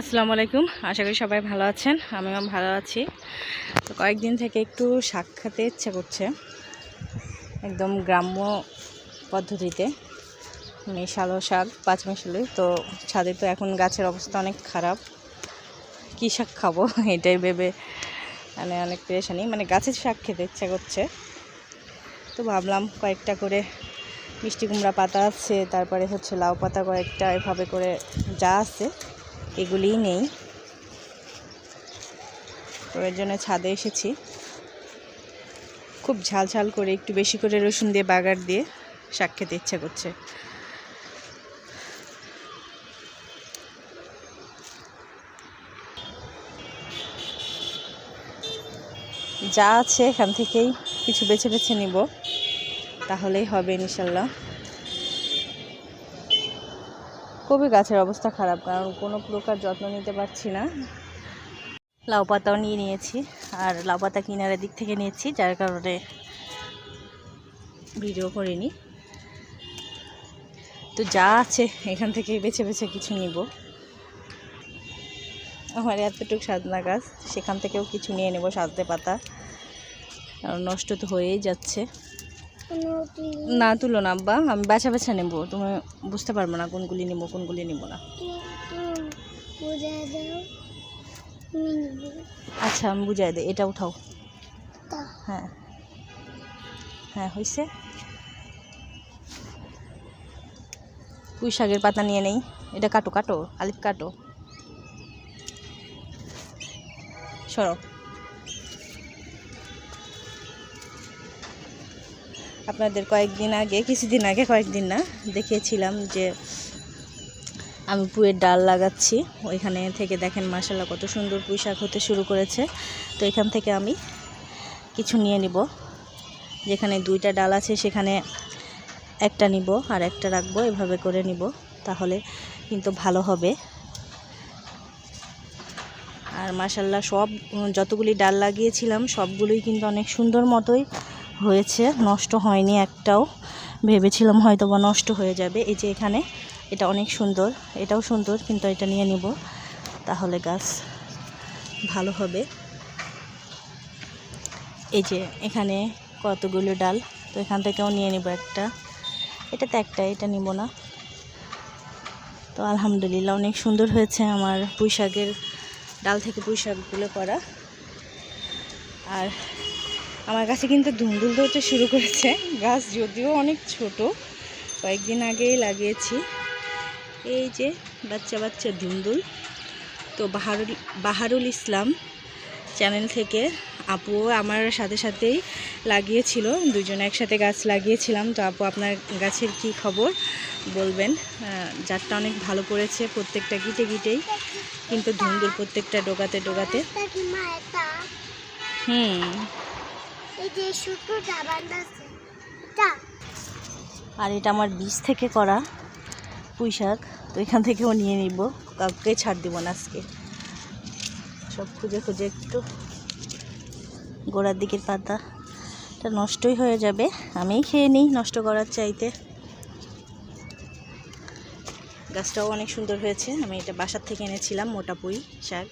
আসসালামু আলাইকুম। আশা করি সবাই ভালো আছেন, আমিও ভালো আছি। তো কয়েকদিন থেকে একটু শাক খেতে ইচ্ছে করছে, একদম গ্রাম্য পদ্ধতিতে, মেশালো শাক, পাঁচ মেশালি, তো ছাদে তো এখন গাছের অবস্থা অনেক খারাপ। কী শাক খাব? এটাই ভেবে মানে অনেক পেরেশানি। মানে গাছের শাক খেতে ইচ্ছা করছে। তো ভাবলাম কয়েকটা করে মিষ্টি কুমড়া পাতা আছে, তারপরে হচ্ছে লাউ পাতা কয়েকটা, এভাবে করে যা আছে এগুলিই নেই। জন্য ছাদে এসেছি। খুব ঝাল ঝাল করে, একটু বেশি করে রসুন দিয়ে, বাগার দিয়ে শাক খেতে ইচ্ছা করছে। যা আছে এখান থেকেই কিছু বেছে বেছে নিব। তাহলেই হবে ইনশাল্লাহ। খুবই গাছের অবস্থা খারাপ, কারণ কোনো প্রকার যত্ন নিতে পারছি না। লাউ পাতাও নিয়ে নিয়েছি, আর লাউ পাতা কিনারের দিক থেকে নিয়েছি, যার কারণে ভিডিও করিনি। তো যা আছে, এখান থেকে বেছে বেছে কিছু নিব। আমার এতটুকু সাজনা গাছ সেখান থেকেও কিছু নিয়ে নেব সাজতে পাতা। নষ্ট তো হয়েই যাচ্ছে। না, তুলো না, আব্বা। আমি বাছা বাছা নেব। তুমি বুঝতে পারব না কোনগুলি নেব কোনগুলি নেব না। আচ্ছা আমি বুঝাই দে এটা উঠাও। হ্যাঁ। হ্যাঁ হয়েছে পুঁই শাকের পাতা নিয়ে নেই। এটা কাটো কাটো। আলিফ কাটো। সরো। আপনাদের কয়েকদিন আগে, কিছুদিন আগে, কয়েকদিন না, দেখিয়েছিলাম যে আমি পুয়ের ডাল লাগাচ্ছি। ওইখানে থেকে দেখেন মাসাল্লাহ কত সুন্দর পুঁই শাক হতে শুরু করেছে। তো এখান থেকে আমি কিছু নিয়ে নিব। যেখানে দুইটা ডাল আছে, সেখানে একটা নিব আর একটা রাখব, এভাবে করে নিব, তাহলে কিন্তু ভালো হবে। আর মাসাল্লাহ সব, যতগুলি ডাল লাগিয়েছিলাম, সবগুলোই কিন্তু অনেক সুন্দর মতোই হয়েছে, নষ্ট হয়নি একটাও। ভেবেছিলাম হয়তো বা নষ্ট হয়ে যাবে। এই যে এখানে, এটা অনেক সুন্দর। এটাও সুন্দর, কিন্তু এটা নিয়ে নিব। তাহলে গাছ ভালো হবে। এই যে এখানে কতগুলো ডাল, তো এখান থেকেও নিয়ে নিব একটা। এটাতে একটা, এটা নিব না। তো আলহামদুলিল্লাহ অনেক সুন্দর হয়েছে আমার পুঁই শাকের ডাল থেকে পুঁই শাকগুলো করা। আর আমার কাছে কিন্তু ধুন্দুল ধরতে শুরু করেছে। গাছ যদিও অনেক ছোট কয়েকদিন আগেই লাগিয়েছি। এই যে বাচ্চা বাচ্চা ধুন্দুল। তো বাহারুল বাহারুল ইসলাম চ্যানেল থেকে আপু আমার সাথে সাথেই লাগিয়েছিল। দুজনে একসাথে গাছ লাগিয়েছিলাম। তো আপু আপনার গাছের কি খবর? বলবেন। জাতটা অনেক ভালো পড়েছে প্রত্যেকটা গিটে গিটেই কিন্তু ধুন্দুল প্রত্যেকটা ডোগাতে ডোগাতে। হুম। আর এটা আমার বীজ থেকে করা পুঁই শাক, তো এখান থেকেও নিয়ে নিব। কাউকে ছাড় দিব না আজকে। সব খুঁজে খুঁজে একটু গোড়ার দিকের পাতা এটা নষ্টই হয়ে যাবে। আমিই খেয়ে নিই নষ্ট করার চাইতে। গাছটাও অনেক সুন্দর হয়েছে। আমি এটা বাসার থেকে এনেছিলাম মোটা পুঁই শাক।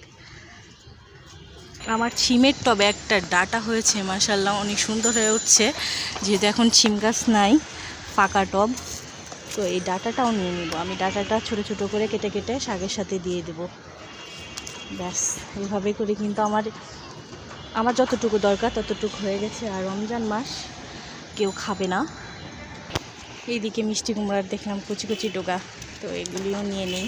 আমার ছিমের টবে একটা ডাটা হয়েছে মাসাল্লাহ অনেক সুন্দর হয়ে উঠছে। যেহেতু এখন ছিম গাছ নাই, ফাঁকা টব, তো এই ডাটাটাও নিয়ে নিব। আমি ডাটাটা ছোট ছোট করে কেটে কেটে শাকের সাথে দিয়ে দেব। ব্যাস এইভাবে করে কিন্তু আমার আমার যতটুকু দরকার ততটুকু হয়ে গেছে। আর রমজান মাস কেউ খাবে না। এইদিকে মিষ্টি কুমড়ার দেখলাম কুচি কুচি ডোকা তো এগুলিও নিয়ে নিই।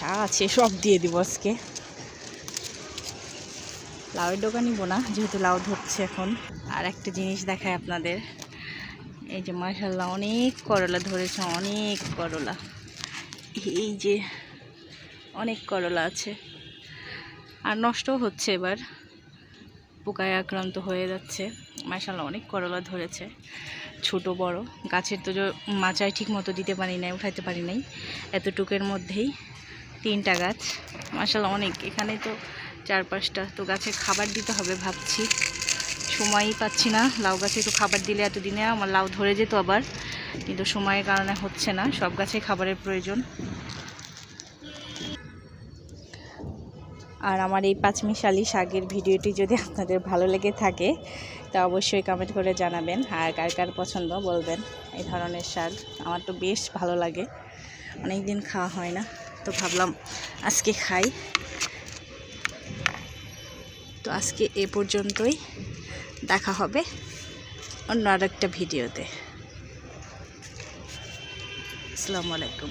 যা আছে, সব দিয়ে দিব আজকে। লাউয়ের ডোকা নিব না, যেহেতু লাউ ধরছে এখন। আর একটা জিনিস দেখায় আপনাদের। এই যে মাসাল্লাহ অনেক করলা ধরেছে, অনেক করলা। এই যে অনেক করলা আছে। আর নষ্টও হচ্ছে এবার। পোকায় আক্রান্ত হয়ে যাচ্ছে। মাসাল্লাহ অনেক করলা ধরেছে। ছোট, বড়। গাছের তো মাচায় ঠিক মতো দিতে পারি নাই, উঠাইতে পারি নাই। এতটুকের মধ্যেই তিনটা গাছ। মাসাল্লাহ অনেক। এখানে তো চার পাঁচটা তো গাছে খাবার দিতে হবে ভাবছি। সময়ই পাচ্ছি না। লাউ গাছে তো খাবার দিলে এতদিনে আমার লাউ ধরে যেত আবার। কিন্তু সময়ের কারণে হচ্ছে না। সব গাছে খাবারের প্রয়োজন। আর আমার এই পাঁচমিশালি শাকের ভিডিওটি যদি আপনাদের ভালো লেগে থাকে, তা অবশ্যই কমেন্ট করে জানাবেন। আর কার কার পছন্দ বলবেন। এই ধরনের শাক। আমার তো বেশ ভালো লাগে। অনেক দিন খাওয়া হয় না। তো ভাবলাম আজকে খাই। তো আজকে এ পর্যন্তই। দেখা হবে অন্য আরেকটা ভিডিওতে। আসসালামু আলাইকুম।